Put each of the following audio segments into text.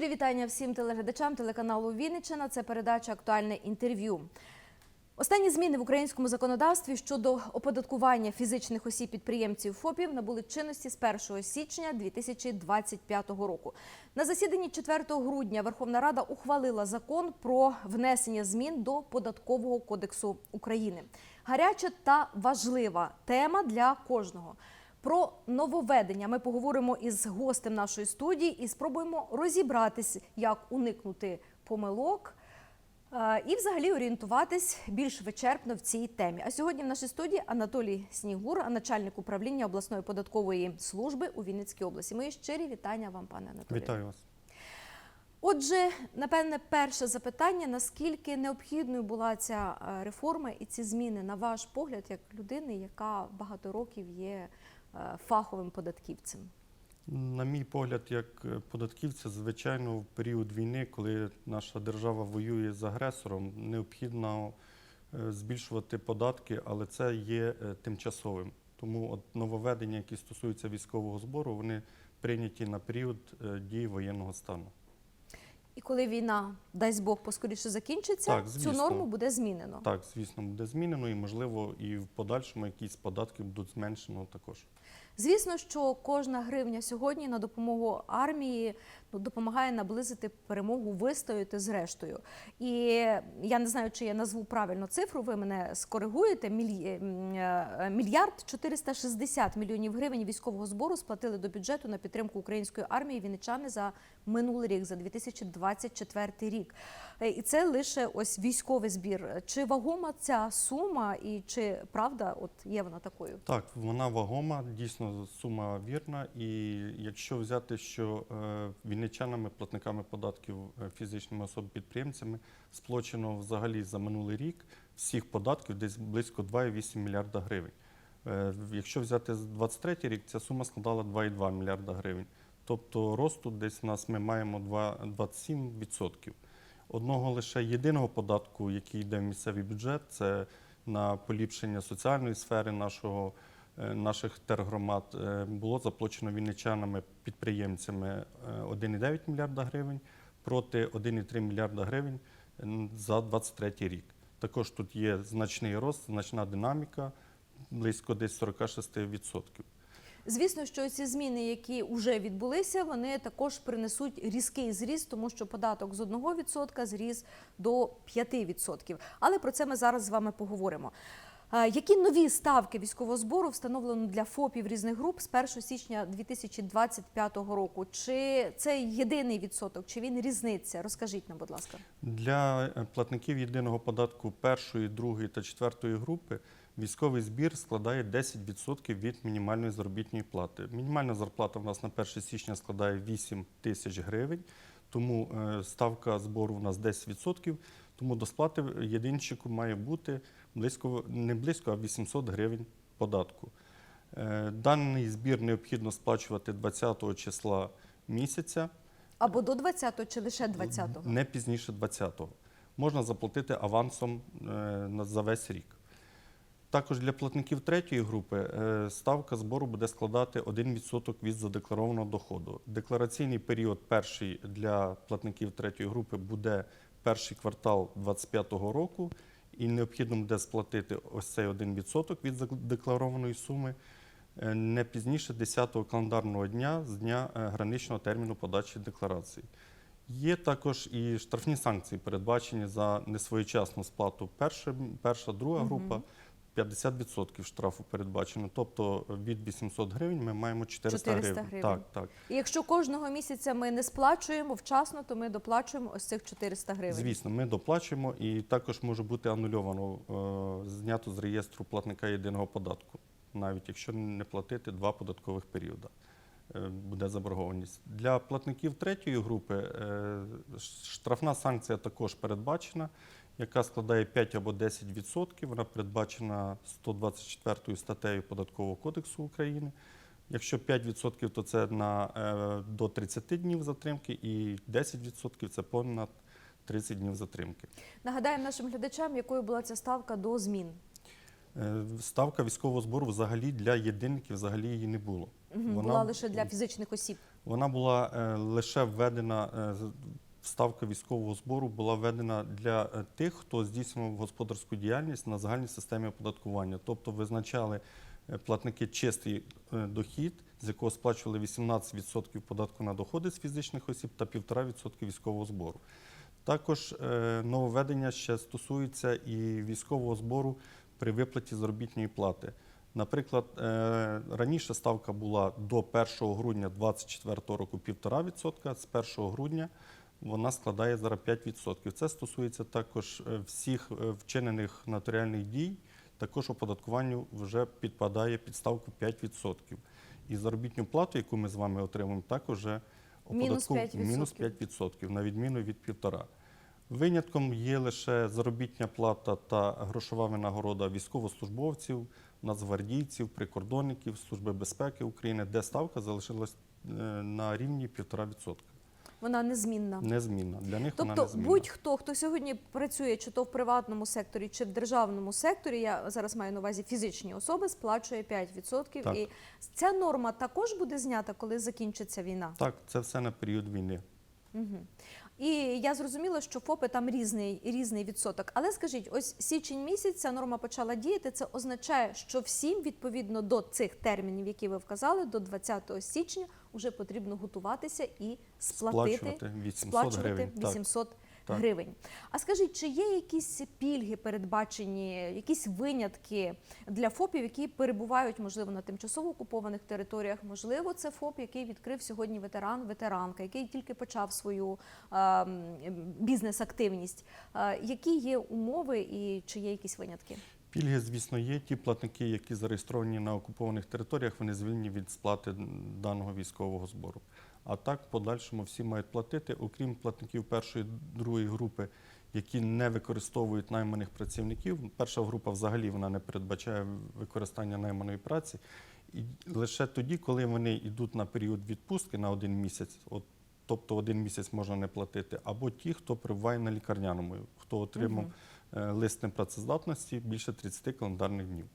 Щирі вітання всім телеглядачам телеканалу Вінниччина. Це передача Актуальне інтерв'ю. Останні зміни в українському законодавстві щодо оподаткування фізичних осіб підприємців ФОПів набули чинності з 1 січня 2025 року. На засіданні 4 грудня Верховна Рада ухвалила закон про внесення змін до податкового кодексу України. Гаряча та важлива тема для кожного. Про нововведення ми поговоримо із гостем нашої студії і спробуємо розібратись, як уникнути помилок е, і взагалі орієнтуватись більш вичерпно в цій темі. А сьогодні в нашій студії Анатолій Снігур, начальник управління обласної податкової служби у Вінницькій області. Мої щирі вітання вам, пане Анатолію. Вітаю вас. Отже, напевне, перше запитання: наскільки необхідною була ця е, реформа і ці зміни, на ваш погляд, як людини, яка багато років є фаховим податківцем? На мій погляд, як е, податківця, звичайно, в період війни, коли наша держава воює з агресором, необхідно е, збільшувати податки, але це є е, тимчасовим. Тому от нововведення, які стосуються військового збору, вони прийняті на період е, дії воєнного стану. І коли війна, дасть Бог, поскоріше закінчиться, Так, цю норму буде змінено. Так, звісно, буде змінено, і можливо, і в подальшому якісь податки будуть зменшено також. Звісно, що кожна гривня сьогодні на допомогу армії допомагає наблизити перемогу, вистояти зрештою. І я не знаю, чи я назву правильно цифру. Ви мене скоригуєте. М, е, Мільярд 460 мільйонів гривень військового збору сплатили до бюджету на підтримку української армії вінничани за минулий рік, за 2024 рік. Е, І це лише ось військовий збір. Чи вагома ця сума, і чи правда, от є вона такою? Так, вона вагома, дійсно сума вірна. І якщо взяти, що е, вінничанами, платниками податків, е, фізичними особами-підприємцями сплачено взагалі за минулий рік всіх податків десь близько 2,8 мільярда гривень. Е, якщо взяти з 23 рік, ця сума складала 2,2 мільярда гривень. Тобто росту десь у нас ми маємо 27%. Одного лише єдиного податку, який йде в місцевий бюджет, це на поліпшення соціальної сфери нашого, наших тергромад, е, було заплачено вінничанами підприємцями е, 1,9 мільярда гривень проти 1,3 мільярда гривень за 23 рік. Також тут є значний рост, значна динаміка, близько десь 46%. Звісно, що ці зміни, які вже відбулися, вони також принесуть різкий зріст, тому що податок з 1% зріс до 5%. Але про це ми зараз з вами поговоримо. Які нові ставки військового збору встановлено для ФОПів різних груп з 1 січня 2025 року? Чи це єдиний відсоток, чи він різниця? Розкажіть нам, будь ласка. Для е, платників єдиного податку першої, другої та четвертої групи військовий збір складає 10% від мінімальної заробітної плати. Мінімальна зарплата в нас на 1 січня складає 8 тисяч гривень, тому е, ставка збору в нас 10%, тому до сплати єдинчику має бути близько, не близько, а 800 гривень податку. Е, Даний збір необхідно сплачувати 20 числа місяця. Або до 20-го, чи лише 20-го? Не пізніше 20-го. Можна заплатити авансом е, за весь рік. Також для платників третьої групи е, ставка збору буде складати 1% від задекларованого доходу. Деклараційний період перший для платників третьої групи буде перший квартал 2025 року, і необхідно буде сплатити ось цей 1% від задекларованої суми е, не пізніше 10-го календарного дня з дня е, граничного терміну подачі декларації. Є також і штрафні санкції, передбачені за несвоєчасну сплату. Перша, перша друга група 50% штрафу передбачено. Тобто від 800 гривень ми маємо 400, 400 гривень. Так, так. І якщо кожного місяця ми не сплачуємо вчасно, то ми доплачуємо ось цих 400 гривень. Звісно, ми доплачуємо і також може бути анульовано, е, знято з реєстру платника єдиного податку, навіть якщо не платити два податкових періоди. е, Буде заборгованість. Для платників третьої групи е, штрафна санкція також передбачена, яка складає 5 або 10%. Вона передбачена 124 статтею Податкового кодексу України. Якщо 5%, то це на, е, до 30 днів затримки, і 10% це понад 30 днів затримки. Нагадаємо нашим глядачам, якою була ця ставка до змін. Е, Ставка військового збору взагалі для єдинників взагалі її не було. Мгм, Вона- Була лише для фізичних осіб. Вона була е, лише введена, е, ставка військового збору була введена для е, тих, хто здійснював господарську діяльність на загальній системі оподаткування. Тобто визначали е, платники чистий е, дохід, з якого сплачували 18% податку на доходи з фізичних осіб та 1,5% військового збору. Також нововведення ще стосується і військового збору при виплаті заробітної плати. Наприклад, раніше ставка була до 1 грудня 2024 року 1,5%, з 1 грудня вона складає зараз 5%. Це стосується також е, всіх е, вчинених нотаріальних дій, також оподаткуванню вже підпадає під ставку 5%. І заробітну плату, яку ми з вами отримуємо, також Мінус 5%. мінус 5%, на відміну від 1,5%. Винятком є лише заробітня плата та грошова винагорода військовослужбовців, нацгвардійців, прикордонників, Служби безпеки України, де ставка залишилась е, на рівні 1,5%. Вона незмінна. Незмінна. Для них вона Тобто незмінна. будь-хто, хто сьогодні працює чи то в приватному секторі, чи в державному секторі, я зараз маю на увазі фізичні особи, сплачує 5%. Так. І ця норма також буде знята, коли закінчиться війна. Так, це все на період війни. Угу. І я зрозуміла, що ФОПи там різний, різний відсоток. Але скажіть, ось січень місяця норма почала діяти. Це означає, що всім відповідно до цих термінів, які ви вказали, до 20 січня вже потрібно готуватися і сплатити Сплачувати 800 сплачувати гривень. Так. 800 Так. гривень. А скажіть, чи є якісь пільги передбачені, якісь винятки для ФОПів, які перебувають, можливо, на тимчасово окупованих територіях? Можливо, це ФОП, який відкрив сьогодні ветеран, ветеранка, який тільки почав свою е, бізнес-активність. Е, які є умови і чи є якісь винятки? Пільги, звісно, є. Ті платники, які зареєстровані на окупованих територіях, вони звільні від сплати даного військового збору. А так, в подальшому всі мають платити, окрім платників першої другої групи, які не використовують найманих працівників. Перша група взагалі вона не передбачає використання найманої праці. І лише тоді, коли вони йдуть на період відпустки на один місяць, от, тобто один місяць можна не платити, або ті, хто перебуває на лікарняному, хто отримав е, лист непрацездатності більше 30 календарних днів.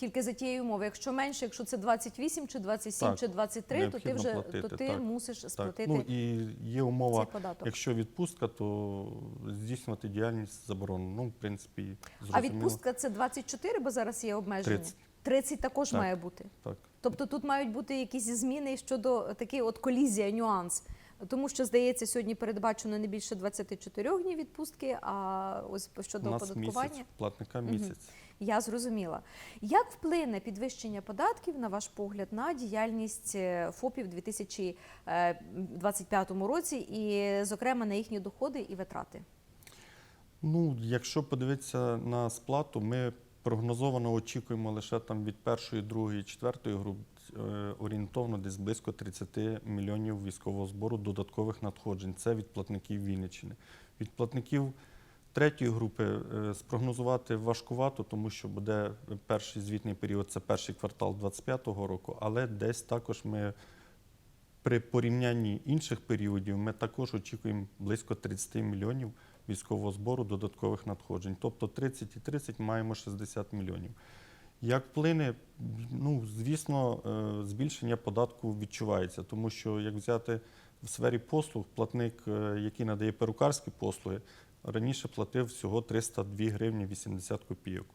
Тільки за тією умови. Якщо менше, якщо це 28 чи 27 Так, чи 23, то ти вже платити, то ти так. мусиш Так. сплатити Ну і є умова, цей податок. якщо відпустка, то здійснювати діяльність заборонено. Ну, в принципі, А відпустка це 24, бо зараз є обмеження. 30. 30 також Так. має бути. Так. Тобто тут мають бути якісь зміни щодо такий от колізія, нюанс. Тому що, здається, сьогодні передбачено не більше 24 днів відпустки, а ось щодо У нас оподаткування. місяць, платника місяць. Я зрозуміла. Як вплине підвищення податків, на ваш погляд, на діяльність е, ФОПів у 2025 році і, зокрема, на їхні доходи і витрати? Ну, якщо подивитися на сплату, ми прогнозовано очікуємо лише там від першої, другої, четвертої груп е, орієнтовно десь близько 30 мільйонів військового збору додаткових надходжень. Це від платників Вінниччини. Від платників третьої групи е, спрогнозувати важкувато, тому що буде перший звітний період, це перший квартал 2025 року, але десь також ми при порівнянні інших періодів ми також очікуємо близько 30 мільйонів військового збору додаткових надходжень. Тобто 30 і 30 маємо 60 мільйонів. Як вплине, ну звісно, е, збільшення податку відчувається, тому що як взяти в сфері послуг, платник, е, який надає перукарські послуги, раніше платив всього 302 гривні 80 копійок.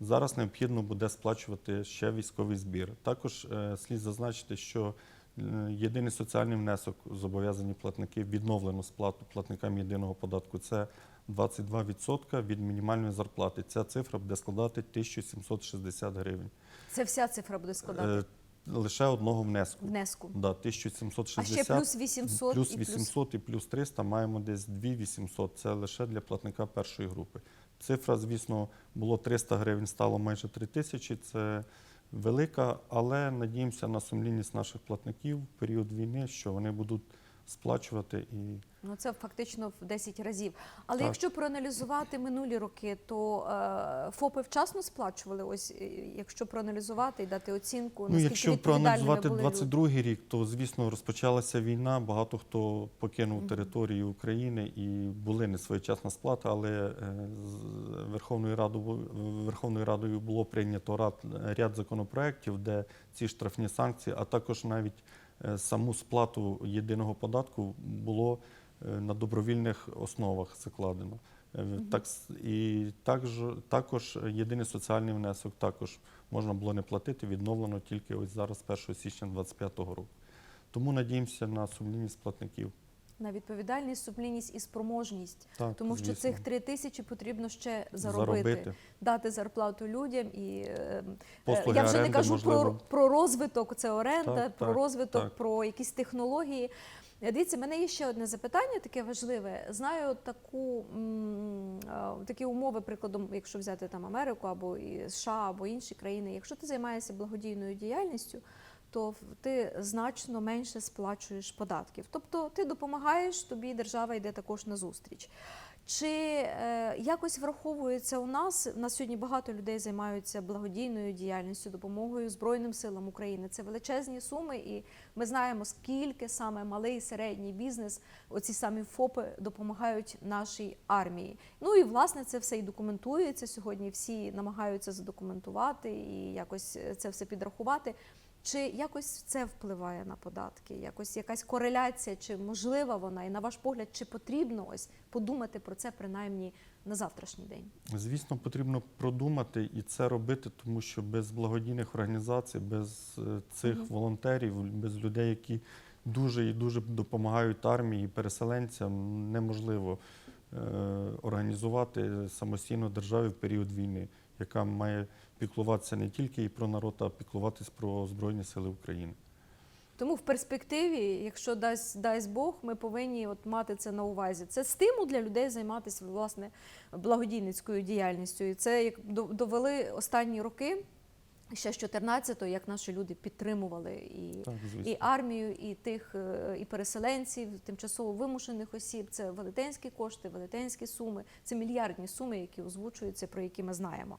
Зараз необхідно буде сплачувати ще військовий збір. Також е, слід зазначити, що е, єдиний соціальний внесок зобов'язані платники відновлено сплату платникам єдиного податку. Це 22% від мінімальної зарплати. Ця цифра буде складати 1760 гривень. Це вся цифра буде складати Е, Лише одного внеску. внеску. Да, А 1760. ще плюс 800 плюс і плюс 800 і плюс 300 маємо десь 2800. Це лише для платника першої групи. Цифра, звісно, було 300 гривень, стало майже 3000. Це велика, але надіємося на сумлінність наших платників в період війни, що вони будуть сплачувати і Ну це фактично в 10 разів. Але Так. якщо проаналізувати минулі роки, то е, ФОПи вчасно сплачували. Ось е, якщо проаналізувати і дати оцінку, Ну, якщо проаналізувати були люди. 22 рік, то звісно розпочалася війна. Багато хто покинув Мгм. територію України і були несвоєчасна сплата, але е, з Верховною Радою Верховною Радою було прийнято ряд, ряд законопроєктів, де ці штрафні санкції, а також навіть саму сплату єдиного податку було е, на добровільних основах закладено. Е, Так, і також, також єдиний соціальний внесок також можна було не платити, відновлено тільки ось зараз, 1 січня 2025 року. Тому надіємося на сумлінність платників. На відповідальність, сумлінність і спроможність, Так, тому що звісно. цих три тисячі потрібно ще заробити, дати зарплату людям і е, е, Послуги я вже не кажу про, можливо. про розвиток, це оренда, Так, про так, розвиток, так. про якісь технології. Е, Дивіться, в мене є ще одне запитання, таке важливе. Знаю таку такі умови, прикладом, якщо взяти там Америку або і США, або інші країни. Якщо ти займаєшся благодійною діяльністю, то ти значно менше сплачуєш податків. Тобто ти допомагаєш, тобі держава йде також на зустріч. Чи е, якось враховується у нас? У нас сьогодні багато людей займаються благодійною діяльністю, допомогою Збройним силам України. Це величезні суми, і ми знаємо, скільки саме малий і середній бізнес, оці самі ФОПи допомагають нашій армії. Ну і власне це все і документується сьогодні. Всі намагаються задокументувати і якось е, це все підрахувати. Чи якось це впливає на податки? Якось якась кореляція, чи можлива вона? І на ваш погляд, чи потрібно ось подумати про це принаймні на завтрашній день? Звісно, потрібно продумати і це робити, тому що без благодійних організацій, без е, цих Мгм. волонтерів, без людей, які дуже і дуже допомагають армії переселенцям, неможливо е, організувати самостійно державі в період війни, яка має піклуватися не тільки і про народ, а піклуватись про Збройні Сили України. Тому в перспективі, якщо дасть дасть Бог, ми повинні от мати це на увазі. Це стимул для людей займатися власне благодійницькою діяльністю. І це як довели останні роки. Ще з 14-го, як наші люди підтримували і Так, і армію, і тих е, і переселенців, тимчасово вимушених осіб. Це велетенські кошти, велетенські суми, це мільярдні суми, які озвучуються, про які ми знаємо.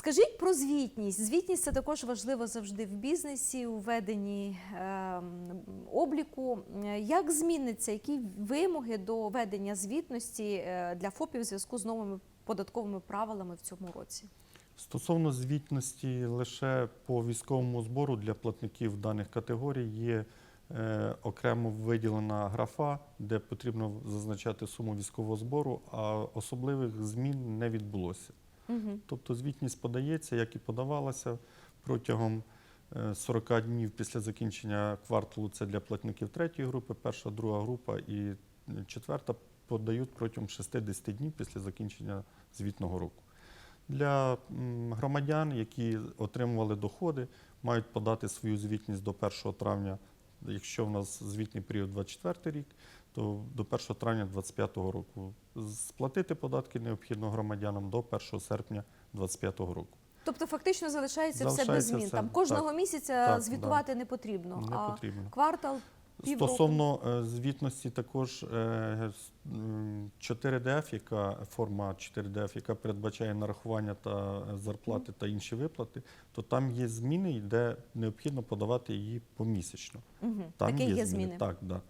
Скажіть про звітність. Звітність це також важливо завжди в бізнесі, у веденні ем, обліку. Е, Як зміниться, які вимоги до ведення звітності е, для ФОПів у зв'язку з новими податковими правилами в цьому році? Стосовно звітності лише по військовому збору для платників даних категорій є е, окремо виділена графа, де потрібно зазначати суму військового збору, а особливих змін не відбулося. Угу. Тобто звітність подається, як і подавалася протягом е, 40 днів після закінчення кварталу. Це для платників третьої групи, перша, друга група і е, четверта подають протягом 60 днів після закінчення звітного року. Для громадян, які отримували доходи, мають подати свою звітність до 1 травня. Якщо в нас звітний період 24 рік, то до 1 травня 2025 року. Сплатити податки необхідно громадянам до 1 серпня 2025 року. Тобто фактично залишається, все без змін. все, Там кожного так. місяця Так, звітувати не потрібно. Не а потрібно. квартал, півроку. Стосовно е, звітності, також е, с- 4DF, яка форма 4DF, яка передбачає нарахування та е, зарплати та інші виплати, то там є зміни, де необхідно подавати її помісячно. Угу. Там Такі є зміни. Так, да.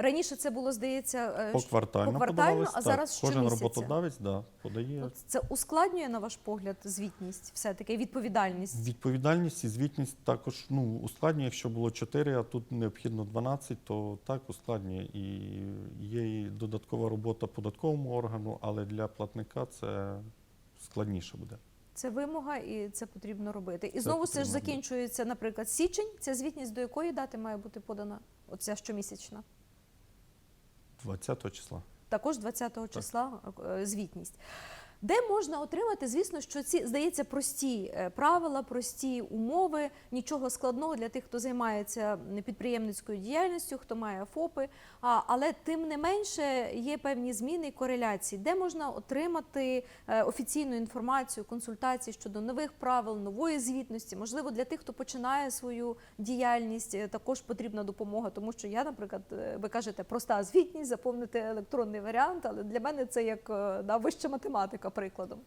Раніше це було, здається, е, Поквартально, поквартально, а так. Кожен щомісяця. роботодавець да, подає. От Це ускладнює, на ваш погляд, звітність, все-таки відповідальність. Відповідальність і звітність також ну, ускладнює, якщо було 4, а тут необхідно 12, то так ускладнює. І є і додаткова робота податковому органу, але для платника це складніше буде. Це вимога, і це потрібно робити. І знову це ж закінчується, наприклад, січень. Ця звітність до якої дати має бути подана? Оця щомісячна. 20 числа. Також 20 числа е, звітність. Де можна отримати, звісно, що ці здається прості е, правила, прості умови, нічого складного для тих, хто займається підприємницькою діяльністю, хто має ФОПи. Але тим не менше є певні зміни і кореляції, де можна отримати е, офіційну інформацію, консультації щодо нових правил, нової звітності. Можливо, для тих, хто починає свою діяльність, е, також потрібна допомога, тому що я, наприклад, ви кажете, проста звітність, заповнити електронний варіант, але для мене це як да, вища математика, прикладом.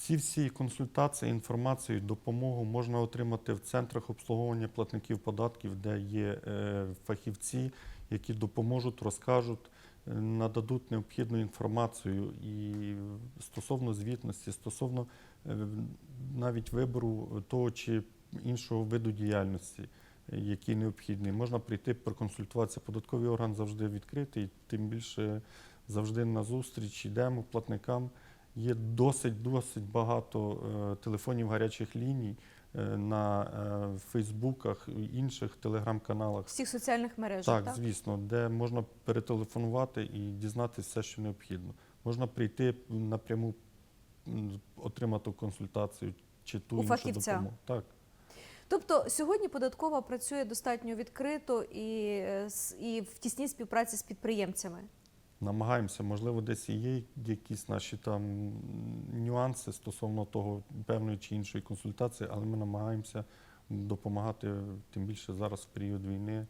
Ці всі консультації, інформацію, допомогу можна отримати в центрах обслуговування платників податків, де є е, фахівці, які допоможуть, розкажуть, е, нададуть необхідну інформацію і стосовно звітності, стосовно е, навіть вибору того, чи іншого виду діяльності, який необхідний. Можна прийти проконсультуватися. Податковий орган завжди відкритий, тим більше завжди на зустріч йдемо платникам. Є досить досить багато е, телефонів гарячих ліній е, на е, Фейсбуках, і інших телеграм-каналах. Всіх соціальних мережах, Так, так? звісно, де можна перетелефонувати і дізнатися все, що необхідно. Можна прийти напряму, отримати консультацію чи ту У іншу фахівця. допомогу. Так. Тобто сьогодні податкова працює достатньо відкрито і, і в тісній співпраці з підприємцями. Намагаємося, можливо, десь і є якісь наші там нюанси стосовно того певної чи іншої консультації, але ми намагаємося допомагати тим більше зараз в період війни.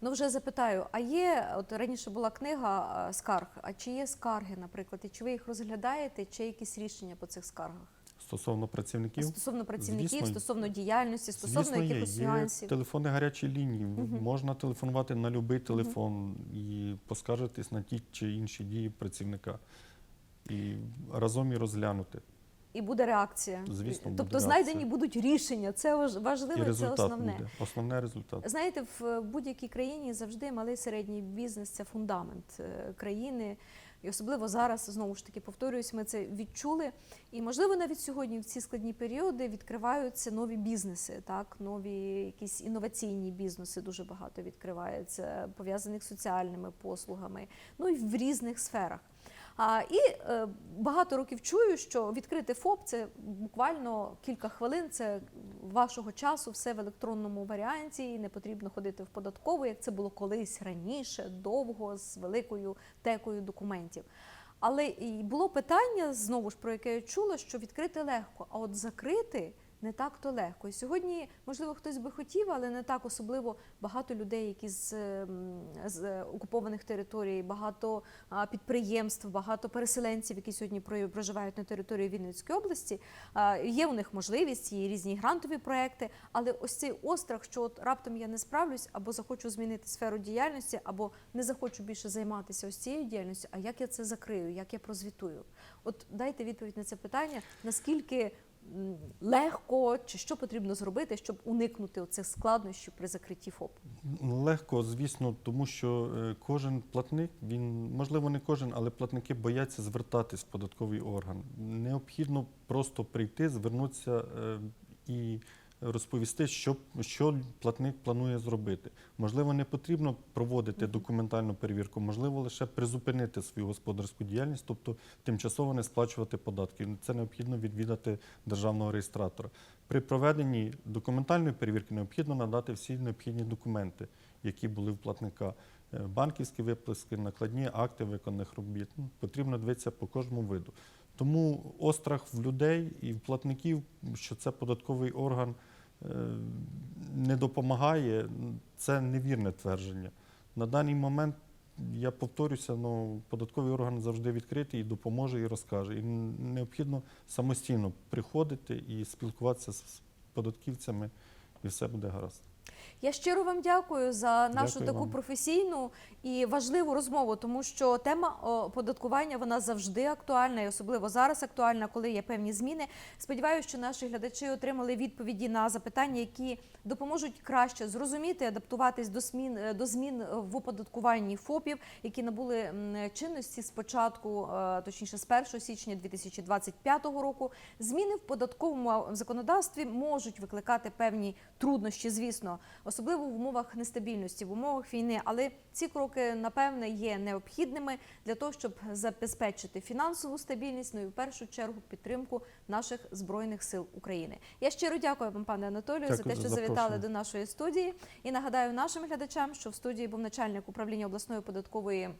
Ну вже запитаю, а є от раніше була книга е, скарг. А чи є скарги, наприклад, і чи ви їх розглядаєте, чи є якісь рішення по цих скаргах? Стосовно працівників, Стосовно працівників, звісно, стосовно діяльності, стосовно Звісно, якихось Є нюансів. телефони гарячі лінії. Мгм. Можна телефонувати на будь-який телефон і поскаржитись на ті чи інші дії працівника. І разом і розглянути. І буде реакція. Звісно, буде тобто реакція. знайдені будуть рішення. Це важ- І це основне. буде. Основний результат. Знаєте, в будь-якій країні завжди малий середній бізнес це фундамент е, країни. І особливо зараз, знову ж таки, повторююсь, ми це відчули. І можливо, навіть сьогодні, в ці складні періоди, відкриваються нові бізнеси, так, нові якісь інноваційні бізнеси дуже багато відкривається, пов'язаних з соціальними послугами, ну і в різних сферах. А, і е, багато років чую, що відкрити ФОП це буквально кілька хвилин, це вашого часу, все в електронному варіанті, і не потрібно ходити в податкову, як це було колись раніше, довго, з великою текою документів. Але і було питання, знову ж про яке я чула, що відкрити легко, а от закрити не так то легко. І сьогодні, можливо, хтось би хотів, але не так особливо багато людей, які з, ем, з окупованих територій, багато підприємств, багато переселенців, які сьогодні про- проживають на території Вінницької області. Є у них можливість, є різні грантові проекти, але ось цей острах, що от раптом я не справлюсь, або захочу змінити сферу діяльності, або не захочу більше займатися ось цією діяльністю. А як я це закрию? Як я прозвітую? От дайте відповідь на це питання, наскільки легко чи що потрібно зробити, щоб уникнути оцих складнощів при закритті ФОП? Легко, звісно, тому що е, кожен платник, він, можливо, не кожен, але платники бояться звертатись в податковий орган. Необхідно просто прийти, звернутися е, і розповісти, що, що платник планує зробити. Можливо, не потрібно проводити документальну перевірку, можливо, лише призупинити свою господарську діяльність, тобто тимчасово не сплачувати податки. Це необхідно відвідати державного реєстратора. При проведенні документальної перевірки необхідно надати всі необхідні документи, які були в платника. Е, Банківські виписки, накладні акти виконаних робіт. Ну, Потрібно дивитися по кожному виду. Тому острах в людей і в платників, що це податковий орган не допомагає, це невірне твердження. На даний момент, я повторюся, ну, податковий орган завжди відкритий і допоможе і розкаже. І необхідно самостійно приходити і спілкуватися з податківцями, і все буде гаразд. Я щиро вам дякую за нашу Дякую таку вам. професійну і важливу розмову, тому що тема оподаткування вона завжди актуальна, і особливо зараз актуальна, коли є певні зміни. Сподіваюся, що наші глядачі отримали відповіді на запитання, які допоможуть краще зрозуміти, адаптуватись до змін е, до змін в оподаткуванні ФОПів, які набули чинності з початку, е, точніше з 1 січня 2025 року. Зміни в податковому законодавстві можуть викликати певні труднощі, звісно, особливо в умовах нестабільності, в умовах війни. Але ці кроки, напевне, є необхідними для того, щоб забезпечити фінансову стабільність, ну і в першу чергу підтримку наших збройних сил України. Я щиро дякую вам, пане Анатолію, за те, що завітали до нашої студії. І нагадаю нашим глядачам, що в студії був начальник управління обласної податкової.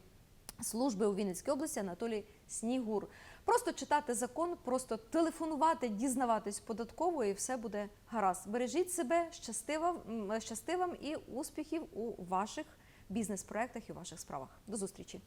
Служби у Вінницькій області Анатолій Снігур. Просто читати закон, просто телефонувати, дізнаватись податково, і все буде гаразд. Бережіть себе, щасти вам, м, щасти вам і успіхів у ваших бізнес-проектах і ваших справах. До зустрічі.